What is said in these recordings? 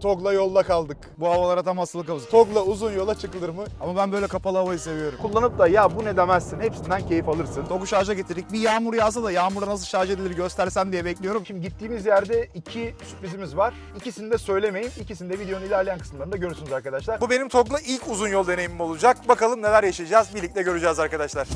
TOG'la yolda kaldık. Bu havalara tam hastalık havası. TOG'la uzun yola çıkılır mı? Ama ben böyle kapalı havayı seviyorum. Kullanıp da ya bu ne demezsin. Hepsinden keyif alırsın. Togu şarja getirdik. Bir yağmur yağsa da yağmurda nasıl şarj edilir göstersem diye bekliyorum. Şimdi gittiğimiz yerde iki sürprizimiz var. İkisini de söylemeyin. İkisini de videonun ilerleyen kısımlarında görürsünüz arkadaşlar. Bu benim TOG'la ilk uzun yol deneyimim olacak. Bakalım neler yaşayacağız. Birlikte göreceğiz arkadaşlar.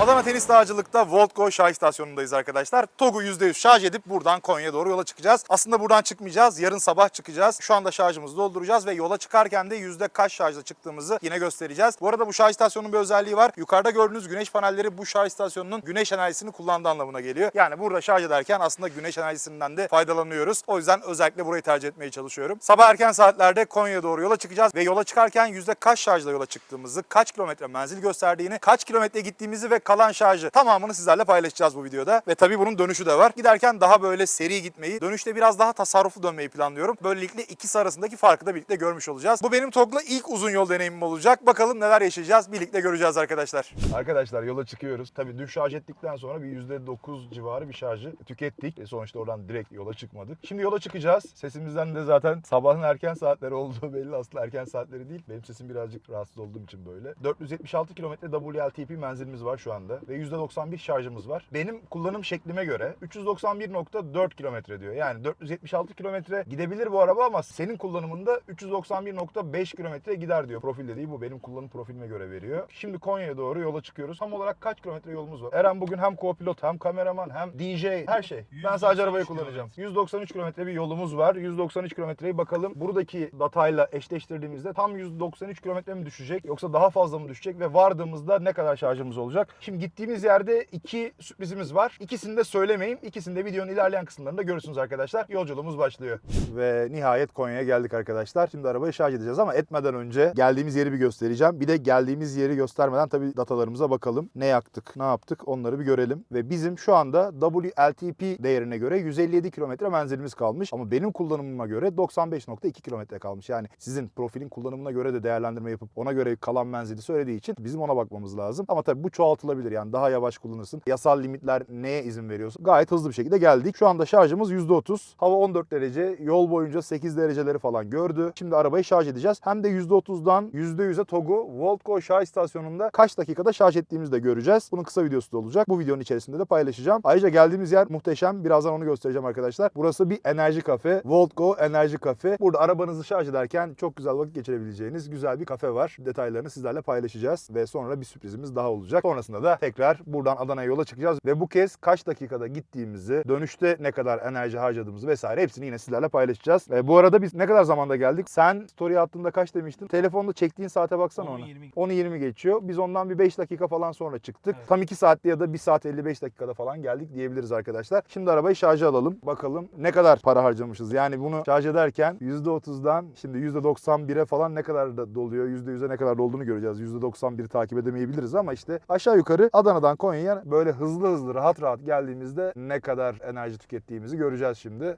Adana Tenis Dağcılık'ta Voltco şarj istasyonundayız arkadaşlar. TOG'u %100 şarj edip buradan Konya'ya doğru yola çıkacağız. Aslında buradan çıkmayacağız. Yarın sabah çıkacağız. Şu anda şarjımızı dolduracağız ve yola çıkarken de yüzde kaç şarjla çıktığımızı yine göstereceğiz. Bu arada bu şarj istasyonunun bir özelliği var. Yukarıda gördüğünüz güneş panelleri bu şarj istasyonunun güneş enerjisini kullandığı anlamına geliyor. Yani burada şarj ederken aslında güneş enerjisinden de faydalanıyoruz. O yüzden özellikle burayı tercih etmeye çalışıyorum. Sabah erken saatlerde Konya'ya doğru yola çıkacağız ve yola çıkarken yüzde kaç şarjla yola çıktığımızı, kaç kilometre menzil gösterdiğini, kaç kilometre gittiğimizi ve kalan şarjı tamamını sizlerle paylaşacağız bu videoda. Ve tabii bunun dönüşü de var. Giderken daha böyle seri gitmeyi, dönüşte biraz daha tasarruflu dönmeyi planlıyorum. Böylelikle ikisi arasındaki farkı da birlikte görmüş olacağız. Bu benim TOG'la ilk uzun yol deneyimim olacak. Bakalım neler yaşayacağız. Birlikte göreceğiz arkadaşlar. Arkadaşlar yola çıkıyoruz. Tabii dün şarj ettikten sonra bir %9 civarı bir şarjı tükettik. E sonuçta oradan direkt yola çıkmadık. Şimdi yola çıkacağız. Sesimizden de zaten sabahın erken saatleri olduğu belli. Aslında erken saatleri değil. Benim sesim birazcık rahatsız olduğum için böyle. 476 kilometre WLTP menzilimiz var şu anda. Ve %91 şarjımız var. Benim kullanım şeklime göre 391.4 kilometre diyor. Yani 476 kilometre gidebilir bu araba ama senin kullanımında 391.5 kilometre gider diyor. Profil dediği bu. Benim kullanım profilime göre veriyor. Şimdi Konya'ya doğru yola çıkıyoruz. Tam olarak kaç kilometre yolumuz var? Eren bugün hem co-pilot hem kameraman hem DJ her şey. Ben sadece arabayı kullanacağım. 193 kilometre bir yolumuz var. 193 kilometreyi bakalım buradaki datayla eşleştirdiğimizde tam 193 kilometre mi düşecek yoksa daha fazla mı düşecek ve vardığımızda ne kadar şarjımız olacak? Şimdi gittiğimiz yerde iki sürprizimiz var. İkisini de söylemeyeyim. İkisini de videonun ilerleyen kısımlarında görürsünüz arkadaşlar. Yolculuğumuz başlıyor. Ve nihayet Konya'ya geldik arkadaşlar. Şimdi arabayı şarj edeceğiz ama etmeden önce geldiğimiz yeri bir göstereceğim. Bir de geldiğimiz yeri göstermeden tabii datalarımıza bakalım. Ne yaktık, ne yaptık onları bir görelim. Ve bizim şu anda WLTP değerine göre 157 kilometre menzilimiz kalmış. Ama benim kullanımıma göre 95.2 kilometre kalmış. Yani sizin profilin kullanımına göre de değerlendirme yapıp ona göre kalan menzili söylediği için bizim ona bakmamız lazım. Ama tabii bu çoğaltılabilir. Yani daha yavaş kullanırsın. Yasal limitler neye izin veriyorsun? Gayet hızlı bir şekilde geldik. Şu anda şarjımız %30. Hava 14 derece. Yol boyunca 8 dereceleri falan gördü. Şimdi arabayı şarj edeceğiz. Hem de %30'dan %100'e TOG'u Voltco şarj istasyonunda kaç dakikada şarj ettiğimizi de göreceğiz. Bunun kısa videosu da olacak. Bu videonun içerisinde de paylaşacağım. Ayrıca geldiğimiz yer muhteşem. Birazdan onu göstereceğim arkadaşlar. Burası bir enerji kafe. Voltco Enerji Kafe. Burada arabanızı şarj ederken çok güzel vakit geçirebileceğiniz güzel bir kafe var. Detaylarını sizlerle paylaşacağız ve sonra bir sürprizimiz daha olacak. Sonrasında da tekrar buradan Adana'ya yola çıkacağız ve bu kez kaç dakikada gittiğimizi, dönüşte ne kadar enerji harcadığımızı vesaire hepsini yine sizlerle paylaşacağız. Ve bu arada biz ne kadar zamanda geldik? Sen story attığında kaç demiştin? Telefonda çektiğin saate baksana ona. 10-20. 10'u 20 geçiyor. Biz ondan bir 5 dakika falan sonra çıktık. Evet. Tam 2 saatte ya da 1 saat 55 dakikada falan geldik diyebiliriz arkadaşlar. Şimdi arabayı şarja alalım. Bakalım ne kadar para harcamışız. Yani bunu şarj ederken %30'dan şimdi %91'e falan ne kadar da doluyor, %100'e ne kadar dolduğunu göreceğiz. %91'i takip edemeyebiliriz ama işte aşağı yukarı Adana'dan Konya'ya böyle hızlı hızlı rahat rahat geldiğimizde ne kadar enerji tükettiğimizi göreceğiz şimdi.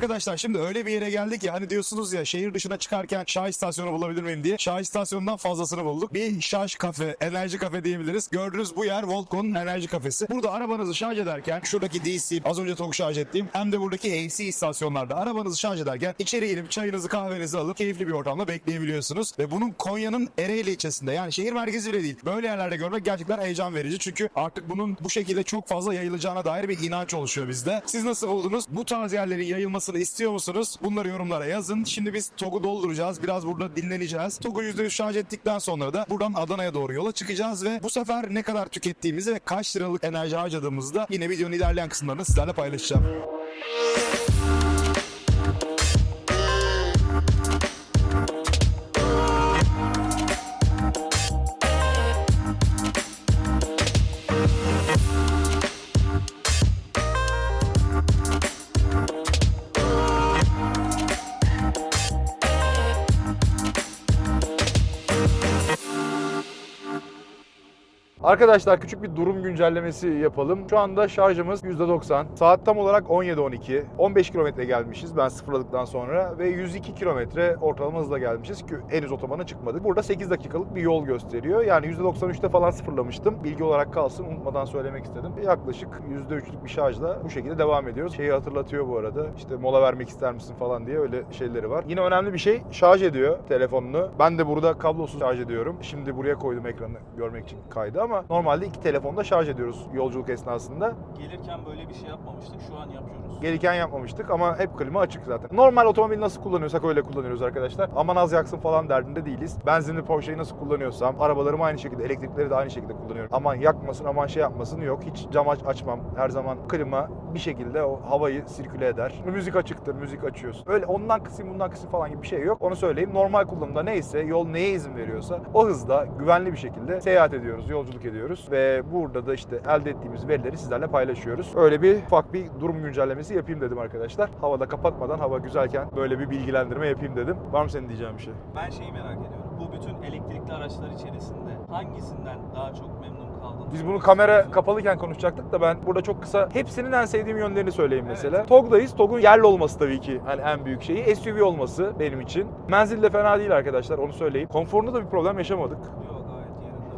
Arkadaşlar şimdi öyle bir yere geldik ya hani diyorsunuz ya şehir dışına çıkarken şarj istasyonu bulabilir miyim diye. Şarj istasyonundan fazlasını bulduk. Bir şarj kafe, enerji kafe diyebiliriz. Gördüğünüz bu yer Voltcon'un enerji kafesi. Burada arabanızı şarj ederken şuradaki DC az önce TOG şarj ettiğim hem de buradaki AC istasyonlarda arabanızı şarj ederken içeri inip çayınızı kahvenizi alıp keyifli bir ortamda bekleyebiliyorsunuz. Ve bunun Konya'nın Ereğli ilçesinde yani şehir merkezi bile değil. Böyle yerlerde görmek gerçekten heyecan verici. Çünkü artık bunun bu şekilde çok fazla yayılacağına dair bir inanç oluşuyor bizde. Siz nasıl buldunuz? Bu tarz yerlerin yayılmasını istiyor musunuz? Bunları yorumlara yazın. Şimdi biz TOG'u dolduracağız. Biraz burada dinleneceğiz. TOG'u %100 şarj ettikten sonra da buradan Adana'ya doğru yola çıkacağız ve bu sefer ne kadar tükettiğimizi ve kaç liralık enerji harcadığımızı da yine videonun ilerleyen kısımlarında sizlerle paylaşacağım. Arkadaşlar küçük bir durum güncellemesi yapalım. Şu anda şarjımız %90. Saat tam olarak 17.12. 15 kilometre gelmişiz ben sıfırladıktan sonra ve 102 kilometre ortalama hızla gelmişiz ki henüz otobana çıkmadık. Burada 8 dakikalık bir yol gösteriyor. Yani %93'te falan sıfırlamıştım. Bilgi olarak kalsın unutmadan söylemek istedim. Yaklaşık %3'lük bir şarjla bu şekilde devam ediyoruz. Şeyi hatırlatıyor bu arada. İşte mola vermek ister misin falan diye öyle şeyleri var. Yine önemli bir şey şarj ediyor telefonunu. Ben de burada kablosuz şarj ediyorum. Şimdi buraya koydum ekranı görmek için kaydı ama normalde iki telefonda şarj ediyoruz yolculuk esnasında. Gelirken böyle bir şey yapmamıştık. Şu an yapıyoruz. Gelirken yapmamıştık ama hep klima açık zaten. Normal otomobil nasıl kullanıyorsak öyle kullanıyoruz arkadaşlar. Aman az yaksın falan derdinde değiliz. Benzinli Porsche'yi nasıl kullanıyorsam arabalarımı aynı şekilde, elektrikleri de aynı şekilde kullanıyorum. Aman yakmasın, aman şey yapmasın yok. Hiç cam aç açmam. Her zaman klima bir şekilde o havayı sirküle eder. Müzik açıktır, müzik açıyorsun. Öyle ondan kısayım bundan kısayım falan gibi bir şey yok. Onu söyleyeyim. Normal kullanımda neyse, yol neye izin veriyorsa o hızda güvenli bir şekilde seyahat ediyoruz, yolculuk ediyoruz. Ve burada da işte elde ettiğimiz verileri sizlerle paylaşıyoruz. Öyle bir ufak bir durum güncellemesi yapayım dedim arkadaşlar. Havada kapatmadan hava güzelken böyle bir bilgilendirme yapayım dedim. Var mı senin diyeceğin bir şey? Ben şeyi merak ediyorum. Bu bütün elektrikli araçlar içerisinde hangisinden daha çok memnun kaldınız? Biz bunu kamera kapalıken konuşacaktık da ben burada çok kısa hepsinin en sevdiğim yönlerini söyleyeyim mesela. TOG'dayız. TOG'un yerli olması tabii ki hani en büyük şeyi. SUV olması benim için. Menzil de fena değil arkadaşlar onu söyleyeyim. Konforunda da bir problem yaşamadık. Yok.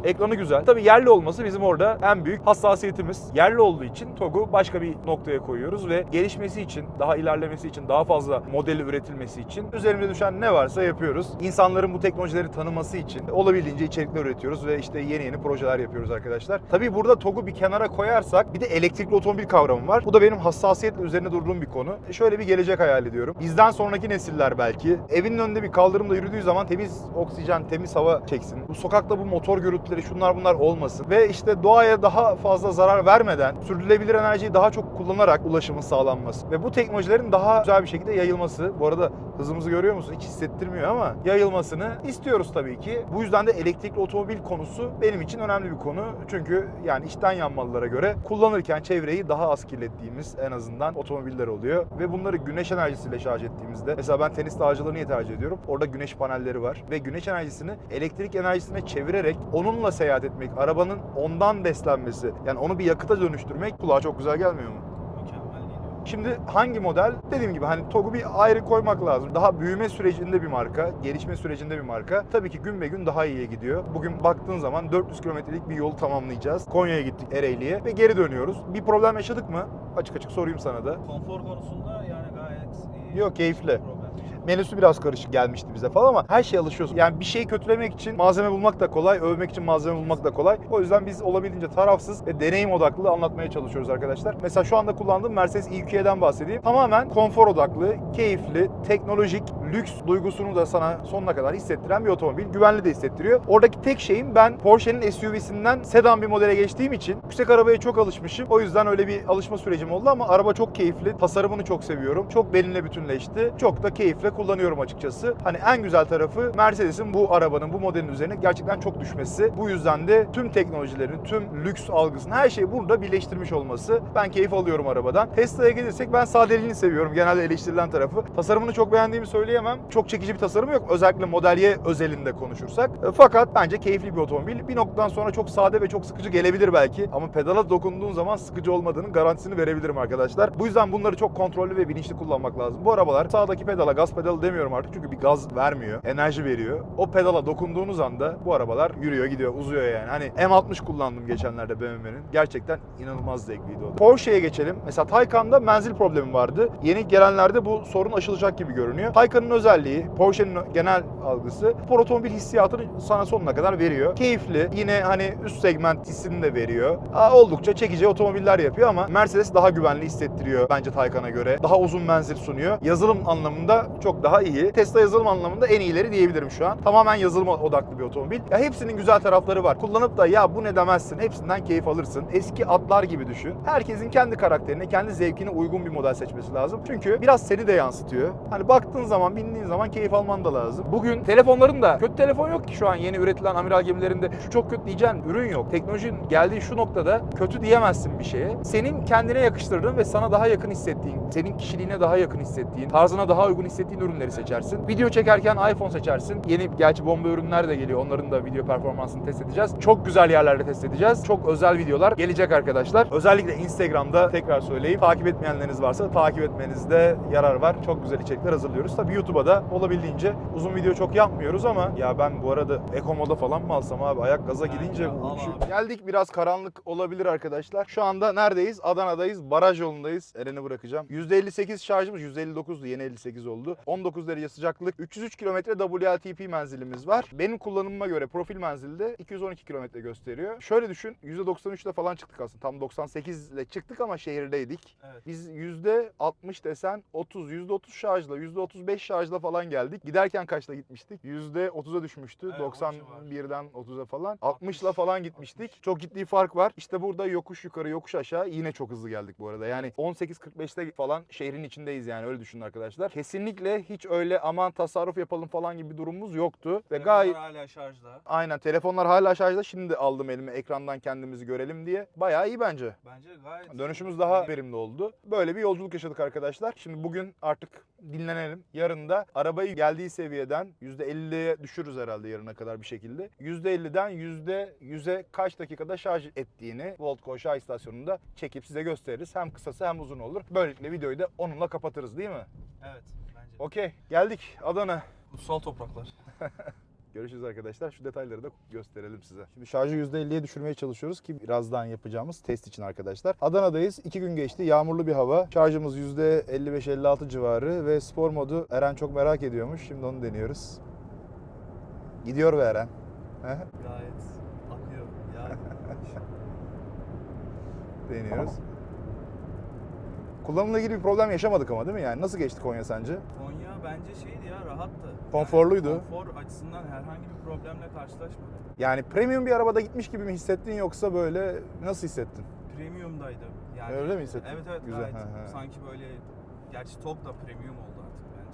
Ekranı güzel. Tabii yerli olması bizim orada en büyük hassasiyetimiz. Yerli olduğu için TOG'u başka bir noktaya koyuyoruz ve gelişmesi için, daha ilerlemesi için, daha fazla modeli üretilmesi için üzerimize düşen ne varsa yapıyoruz. İnsanların bu teknolojileri tanıması için olabildiğince içerikler üretiyoruz ve işte yeni yeni projeler yapıyoruz arkadaşlar. Tabii burada TOG'u bir kenara koyarsak bir de elektrikli otomobil kavramı var. Bu da benim hassasiyetle üzerine durduğum bir konu. E, Şöyle bir gelecek hayal ediyorum. Bizden sonraki nesiller belki evinin önünde bir kaldırımda yürüdüğü zaman temiz oksijen, temiz hava çeksin. Bu sokakta bu motor gürültüleri şunlar bunlar olmasın. Ve işte doğaya daha fazla zarar vermeden sürdürülebilir enerjiyi daha çok kullanarak ulaşımın sağlanması. Ve bu teknolojilerin daha güzel bir şekilde yayılması. Bu arada hızımızı görüyor musun? Hiç hissettirmiyor ama yayılmasını istiyoruz tabii ki. Bu yüzden de elektrikli otomobil konusu benim için önemli bir konu. Çünkü yani içten yanmalılara göre kullanırken çevreyi daha az kirlettiğimiz en azından otomobiller oluyor. Ve bunları güneş enerjisiyle şarj ettiğimizde mesela ben tenis dağcılarını niye tercih ediyorum? Orada güneş panelleri var ve güneş enerjisini elektrik enerjisine çevirerek onunla seyahat etmek, arabanın ondan beslenmesi yani onu bir yakıta dönüştürmek kulağa çok güzel gelmiyor mu? Mükemmel geliyor. Şimdi hangi model? Dediğim gibi hani TOG'u bir ayrı koymak lazım. Daha büyüme sürecinde bir marka, gelişme sürecinde bir marka. Tabii ki gün be gün daha iyiye gidiyor. Bugün baktığın zaman 400 kilometrelik bir yolu tamamlayacağız. Konya'ya gittik Ereğli'ye ve geri dönüyoruz. Bir problem yaşadık mı? Açık açık sorayım sana da. Konfor konusunda yani gayet iyi. Yok, keyifli. Problem. Menüsü biraz karışık gelmişti bize falan ama her şeye alışıyorsun. Yani bir şeyi kötülemek için malzeme bulmak da kolay, övmek için malzeme bulmak da kolay. O yüzden biz olabildiğince tarafsız ve deneyim odaklı anlatmaya çalışıyoruz arkadaşlar. Mesela şu anda kullandığım Mercedes EQ'den bahsedeyim. Tamamen konfor odaklı, keyifli, teknolojik, lüks duygusunu da sana sonuna kadar hissettiren bir otomobil. Güvenli de hissettiriyor. Oradaki tek şeyim ben Porsche'nin SUV'sinden sedan bir modele geçtiğim için yüksek arabaya çok alışmışım. O yüzden öyle bir alışma sürecim oldu ama araba çok keyifli. Tasarımını çok seviyorum. Çok benimle bütünleşti. Çok da keyifle kullanıyorum açıkçası. Hani en güzel tarafı Mercedes'in bu arabanın, bu modelin üzerine gerçekten çok düşmesi. Bu yüzden de tüm teknolojilerin, tüm lüks algısını, her şeyi burada birleştirmiş olması. Ben keyif alıyorum arabadan. Tesla'ya gelirsek ben sadeliğini seviyorum. Genelde eleştirilen tarafı. Tasarımını çok beğendiğimi söyleyemem. Çok çekici bir tasarımı yok. Özellikle Model Y özelinde konuşursak. E, Fakat bence keyifli bir otomobil. Bir noktadan sonra çok sade ve çok sıkıcı gelebilir belki. Ama pedala dokunduğun zaman sıkıcı olmadığının garantisini verebilirim arkadaşlar. Bu yüzden bunları çok kontrollü ve bilinçli kullanmak lazım. Bu arabalar sağdaki pedala, gaz pedalı demiyorum artık çünkü bir gaz vermiyor. Enerji veriyor. O pedala dokunduğunuz anda bu arabalar yürüyor gidiyor, uzuyor yani. Hani M60 kullandım geçenlerde BMW'nin. Gerçekten inanılmaz zevkliydi o. Porsche'ye geçelim. Mesela Taycan'da menzil problemi vardı. Yeni gelenlerde bu sorun aşılacak gibi görünüyor. Taycan'ın özelliği, Porsche'nin genel algısı spor otomobil hissiyatını sana sonuna kadar veriyor. Keyifli. Yine hani üst segment hissini de veriyor. Aa, oldukça çekici otomobiller yapıyor ama Mercedes daha güvenli hissettiriyor bence Taycan'a göre. Daha uzun menzil sunuyor. Yazılım anlamında çok daha iyi. Tesla yazılım anlamında en iyileri diyebilirim şu an. Tamamen yazılım odaklı bir otomobil. Ya hepsinin güzel tarafları var. Kullanıp da ya bu ne demezsin. Hepsinden keyif alırsın. Eski atlar gibi düşün. Herkesin kendi karakterine, kendi zevkine uygun bir model seçmesi lazım. Çünkü biraz seni de yansıtıyor. Hani baktığın zaman bir bindiğin zaman keyif alman da lazım. Bugün telefonların da kötü telefon yok ki şu an yeni üretilen amiral gemilerinde. Şu çok kötü diyeceğin ürün yok. Teknolojinin geldiği şu noktada kötü diyemezsin bir şeye. Senin kendine yakıştırdığın ve sana daha yakın hissettiğin, senin kişiliğine daha yakın hissettiğin, tarzına daha uygun hissettiğin ürünleri seçersin. Video çekerken iPhone seçersin. Yeni gerçi bomba ürünler de geliyor. Onların da video performansını test edeceğiz. Çok güzel yerlerde test edeceğiz. Çok özel videolar gelecek arkadaşlar. Özellikle Instagram'da tekrar söyleyeyim. Takip etmeyenleriniz varsa takip etmenizde yarar var. Çok güzel içerikler hazırlıyoruz. Tabii YouTube'a da olabildiğince uzun video çok yapmıyoruz ama ya ben bu arada Eko moda falan mı alsam abi ayak gaza gidince abi. Geldik biraz karanlık olabilir arkadaşlar. Şu anda neredeyiz? Adana'dayız. Baraj yolundayız. Eren'i bırakacağım. %58 şarjımız %59'du. Yeni 58 oldu. 19 derece sıcaklık. 303 kilometre WLTP menzilimiz var. Benim kullanımıma göre profil menzilde 212 kilometre gösteriyor. Şöyle düşün. %93'le falan çıktık aslında. Tam 98 ile çıktık ama şehirdeydik. Evet. Biz %60 desen 30, %30 şarjla, %35 şarjla falan geldik. Giderken kaçta gitmiştik? %30'a düşmüştü. Evet, o civar. 91'den 30'a falan. 60'la falan gitmiştik. Çok ciddi fark var. İşte burada yokuş yukarı, yokuş aşağı yine çok hızlı geldik bu arada. Yani 18.45'te falan şehrin içindeyiz yani öyle düşünün arkadaşlar. Kesinlikle hiç öyle aman tasarruf yapalım falan gibi bir durumumuz yoktu. Ve gayet hala şarjda. Aynen telefonlar hala şarjda. Şimdi aldım elime ekrandan kendimizi görelim diye. Bayağı iyi bence. Bence gayet Dönüşümüz daha verimli oldu. Böyle bir yolculuk yaşadık arkadaşlar. Şimdi bugün artık dinlenelim. Yarın da arabayı geldiği seviyeden %50'ye düşürürüz herhalde yarına kadar bir şekilde. %50'den %100'e kaç dakikada şarj ettiğini Voltco şarj istasyonunda çekip size gösteririz. Hem kısası hem uzun olur. Böylelikle videoyu da onunla kapatırız değil mi? Evet bence. Okey geldik Adana. Kutsal topraklar. Görüşürüz arkadaşlar. Şu detayları da gösterelim size. Şimdi şarjı %50'ye düşürmeye çalışıyoruz ki birazdan yapacağımız test için arkadaşlar. Adana'dayız. 2 gün geçti. Yağmurlu bir hava. Şarjımız %55-56 civarı ve spor modu Eren çok merak ediyormuş. Şimdi onu deniyoruz. Gidiyor ve Eren. Gayet akıyor. Yani Deniyoruz. Kullanımla ilgili bir problem yaşamadık ama değil mi? Yani nasıl geçti Konya sence? Konya bence şeydi ya rahattı. Konforluydu. Yani konfor açısından herhangi bir problemle karşılaşmadım. Yani premium bir arabada gitmiş gibi mi hissettin yoksa böyle nasıl hissettin? Premium'daydı. Yani Öyle mi hissettin? Evet evet Güzel, gayet. Sanki böyle gerçi TOG da premium oldu.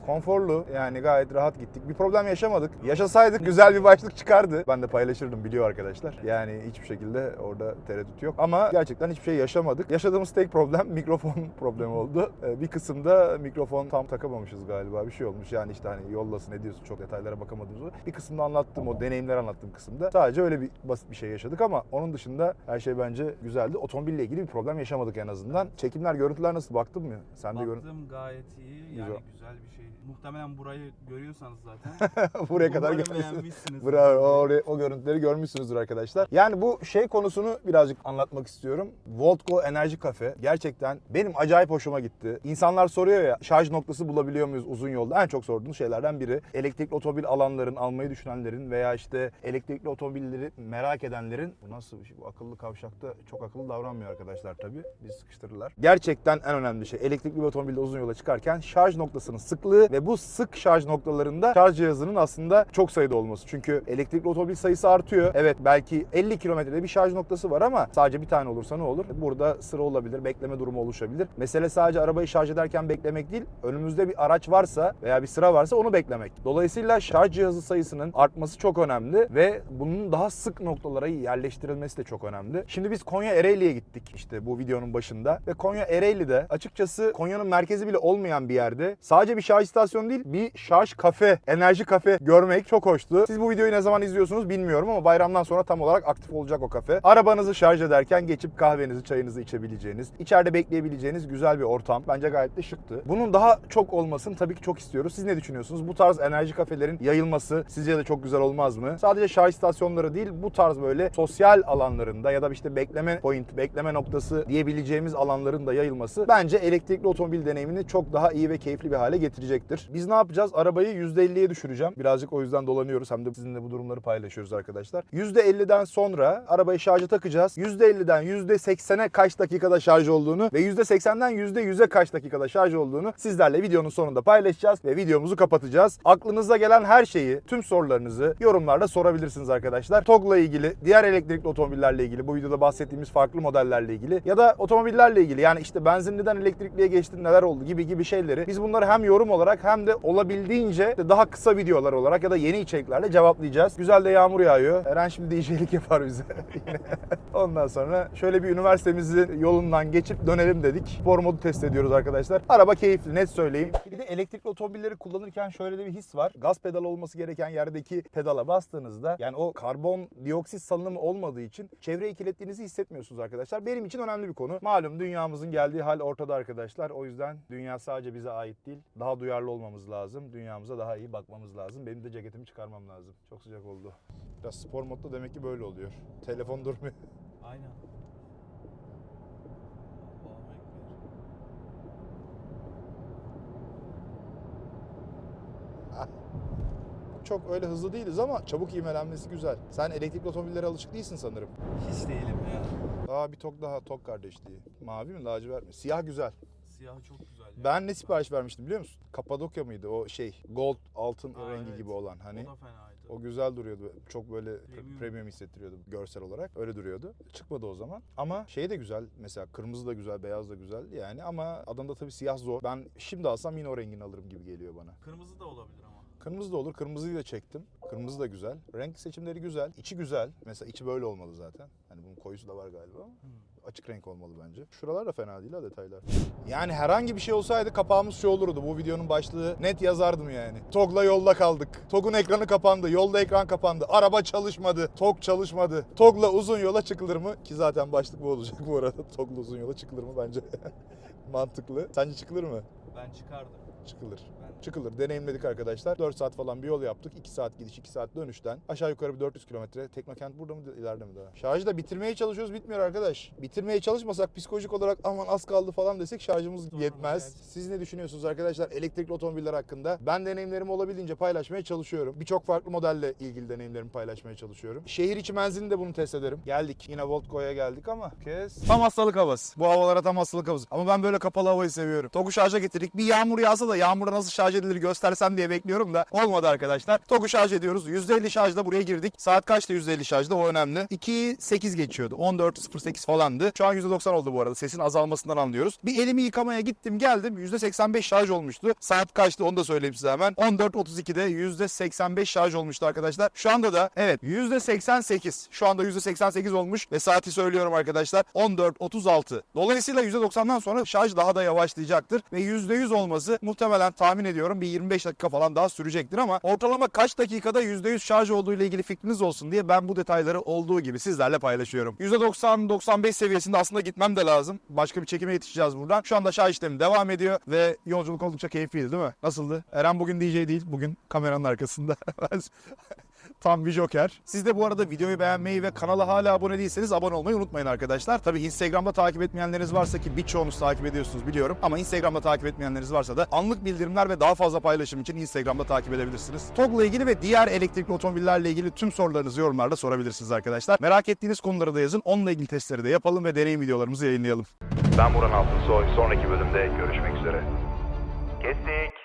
Konforlu yani gayet rahat gittik. Bir problem yaşamadık. Yaşasaydık güzel bir başlık çıkardı. Ben de paylaşırdım biliyor arkadaşlar. Yani hiçbir şekilde orada tereddüt yok. Ama gerçekten hiçbir şey yaşamadık. Yaşadığımız tek problem mikrofon problemi oldu. Ee, Bir kısımda mikrofon tam takamamışız galiba. Bir şey olmuş yani işte hani yollasın ediyorsun çok detaylara bakamadığımız Bir kısımda anlattım o deneyimler anlattığım kısımda. Sadece öyle bir basit bir şey yaşadık ama onun dışında her şey bence güzeldi. Otomobille ilgili bir problem yaşamadık en azından. Çekimler, görüntüler nasıl baktın mı? Sen de görüntü Baktım gayet iyi. Yani Güzel. güzel bir şey. Muhtemelen burayı görüyorsanız zaten. buraya kadar beğenmişsiniz. Bravo. O, o görüntüleri görmüşsünüzdür arkadaşlar. Yani bu şey konusunu birazcık anlatmak istiyorum. Voltco Enerji Kafe gerçekten benim acayip hoşuma gitti. İnsanlar soruyor ya şarj noktası bulabiliyor muyuz uzun yolda? En çok sorduğunuz şeylerden biri. Elektrikli otomobil alanların, almayı düşünenlerin veya işte elektrikli otomobilleri merak edenlerin bu nasıl bir şey? Bu akıllı kavşakta çok akıllı davranmıyor arkadaşlar tabii. Biz sıkıştırırlar. Gerçekten en önemli şey elektrikli bir otomobilde uzun yola çıkarken şarj noktasının sıklığı ve bu sık şarj noktalarında şarj cihazının aslında çok sayıda olması. Çünkü elektrikli otomobil sayısı artıyor. Evet belki 50 kilometrede bir şarj noktası var ama sadece bir tane olursa ne olur? Burada sıra olabilir, bekleme durumu oluşabilir. Mesele sadece arabayı şarj ederken beklemek değil, önümüzde bir araç varsa veya bir sıra varsa onu beklemek. Dolayısıyla şarj cihazı sayısının artması çok önemli ve bunun daha sık noktalara yerleştirilmesi de çok önemli. Şimdi biz Konya Ereğli'ye gittik işte bu videonun başında ve Konya Ereğli'de açıkçası Konya'nın merkezi bile olmayan bir yerde sadece bir şarj istasyonu değil bir şarj kafe, enerji kafe görmek çok hoştu. Siz bu videoyu ne zaman izliyorsunuz bilmiyorum ama bayramdan sonra tam olarak aktif olacak o kafe. Arabanızı şarj ederken geçip kahvenizi, çayınızı içebileceğiniz, içeride bekleyebileceğiniz güzel bir ortam. Bence gayet de şıktı. Bunun daha çok olmasını tabii ki çok istiyoruz. Siz ne düşünüyorsunuz? Bu tarz enerji kafelerin yayılması sizce de çok güzel olmaz mı? Sadece şarj istasyonları değil bu tarz böyle sosyal alanlarında ya da işte bekleme point, bekleme noktası diyebileceğimiz alanların da yayılması bence elektrikli otomobil deneyimini çok daha iyi ve keyifli bir hale getirecektir. Biz ne yapacağız? Arabayı %50'ye düşüreceğim. Birazcık o yüzden dolanıyoruz. Hem de sizinle bu durumları paylaşıyoruz arkadaşlar. %50'den sonra arabayı şarja takacağız. %50'den %80'e kaç dakikada şarj olduğunu ve %80'den %100'e kaç dakikada şarj olduğunu sizlerle videonun sonunda paylaşacağız ve videomuzu kapatacağız. Aklınıza gelen her şeyi, tüm sorularınızı yorumlarda sorabilirsiniz arkadaşlar. TOG'la ilgili, diğer elektrikli otomobillerle ilgili, bu videoda bahsettiğimiz farklı modellerle ilgili ya da otomobillerle ilgili yani işte benzinliden elektrikliye geçtin neler oldu gibi gibi şeyleri biz bunları hem yorum olarak olarak hem de olabildiğince daha kısa videolar olarak ya da yeni içeriklerle cevaplayacağız. Güzel de yağmur yağıyor. Eren şimdi DJ'lik yapar bize. Ondan sonra şöyle bir üniversitemizin yolundan geçip dönelim dedik. Spor modu test ediyoruz arkadaşlar. Araba keyifli net söyleyeyim. Bir de elektrikli otomobilleri kullanırken şöyle de bir his var. Gaz pedalı olması gereken yerdeki pedala bastığınızda yani o karbon dioksit salınımı olmadığı için çevreyi kirlettiğinizi hissetmiyorsunuz arkadaşlar. Benim için önemli bir konu. Malum dünyamızın geldiği hal ortada arkadaşlar. O yüzden dünya sadece bize ait değil. Daha duyarlı olmamız lazım. Dünyamıza daha iyi bakmamız lazım. Benim de ceketimi çıkarmam lazım. Çok sıcak oldu. Biraz spor modda demek ki böyle oluyor. Telefon durmuyor. Aynen. Ekber. Çok öyle hızlı değiliz ama çabuk ivmelenmesi güzel. Sen elektrikli otomobillere alışık değilsin sanırım. Hiç değilim ya. Daha bir tok daha tok kardeşliği. Mavi mi lacivert mi? Siyah güzel. Siyah çok güzel. Ben ne sipariş vermiştim biliyor musun? Kapadokya mıydı o şey gold altın Aa, rengi evet. gibi olan hani. O da fenaydı. O güzel duruyordu. Çok böyle pre- Premium. premium hissettiriyordu görsel olarak. Öyle duruyordu. Çıkmadı o zaman. Ama şey de güzel. Mesela kırmızı da güzel, beyaz da güzel. Yani ama adamda tabii siyah zor. Ben şimdi alsam yine o rengini alırım gibi geliyor bana. Kırmızı da olabilir ama. Kırmızı da olur. Kırmızıyı da çektim. Kırmızı da güzel. Renk seçimleri güzel. İçi güzel. Mesela içi böyle olmalı zaten. Hani bunun koyusu da var galiba ama. Açık renk olmalı bence. Şuralar da fena değil ha detaylar. Yani herhangi bir şey olsaydı kapağımız şu olurdu. Bu videonun başlığı net yazardım yani. TOG'la yolda kaldık. TOG'un ekranı kapandı. Yolda ekran kapandı. Araba çalışmadı. TOG çalışmadı. TOG'la uzun yola çıkılır mı? Ki zaten başlık bu olacak bu arada. TOG'la uzun yola çıkılır mı bence? Mantıklı. Sence çıkılır mı? Ben çıkardım. Çıkılır. Ben Çıkılır. Deneyimledik arkadaşlar. 4 saat falan bir yol yaptık. 2 saat gidiş, 2 saat dönüşten. Aşağı yukarı bir 400 kilometre. Teknokent burada mı ileride mi daha? Şarjı da bitirmeye çalışıyoruz bitmiyor arkadaş. Bitirmeye çalışmasak psikolojik olarak aman az kaldı falan desek şarjımız Doğru, yetmez. evet. Siz ne düşünüyorsunuz arkadaşlar elektrikli otomobiller hakkında? Ben deneyimlerimi olabildiğince paylaşmaya çalışıyorum. Birçok farklı modelle ilgili deneyimlerimi paylaşmaya çalışıyorum. Şehir içi menzilini de bunu test ederim. Geldik. Yine Voltco'ya geldik ama kez Tam hastalık havası. Bu havalara tam hastalık havası. Ama ben böyle kapalı havayı seviyorum. TOG'u şarja getirdik. Bir yağmur yağsa da yağmurda nasıl şarj edilir göstersem diye bekliyorum da olmadı arkadaşlar. TOG'u şarj ediyoruz. %50 şarjda buraya girdik. Saat kaçtı %50 şarjda o önemli. 2.8 geçiyordu. 14.08 falandı. Şu an %90 oldu bu arada. Sesin azalmasından anlıyoruz. Bir elimi yıkamaya gittim geldim. %85 şarj olmuştu. Saat kaçtı onu da söyleyeyim size hemen. 14.32'de %85 şarj olmuştu arkadaşlar. Şu anda da evet %88. Şu anda %88 olmuş ve saati söylüyorum arkadaşlar. 14.36. Dolayısıyla %90'dan sonra şarj daha da yavaşlayacaktır ve %100 olması muhtemelen tahmin ediyorum bir 25 dakika falan daha sürecektir ama ortalama kaç dakikada %100 şarj olduğu ile ilgili fikriniz olsun diye ben bu detayları olduğu gibi sizlerle paylaşıyorum. %90-95 seviyesinde aslında gitmem de lazım. Başka bir çekime yetişeceğiz buradan. Şu anda şarj işlemi devam ediyor ve yolculuk oldukça keyifliydi değil mi? Nasıldı? Eren bugün DJ değil. Bugün kameranın arkasında. Tam bir joker. Siz de bu arada videoyu beğenmeyi ve kanala hala abone değilseniz abone olmayı unutmayın arkadaşlar. Tabii Instagram'da takip etmeyenleriniz varsa ki birçoğunuz takip ediyorsunuz biliyorum. Ama Instagram'da takip etmeyenleriniz varsa da anlık bildirimler ve daha fazla paylaşım için Instagram'da takip edebilirsiniz. TOG'la ilgili ve diğer elektrikli otomobillerle ilgili tüm sorularınızı yorumlarda sorabilirsiniz arkadaşlar. Merak ettiğiniz konuları da yazın. Onunla ilgili testleri de yapalım ve deneyim videolarımızı yayınlayalım. Ben Burhan Altınsoy. Sonraki bölümde görüşmek üzere. Kestik.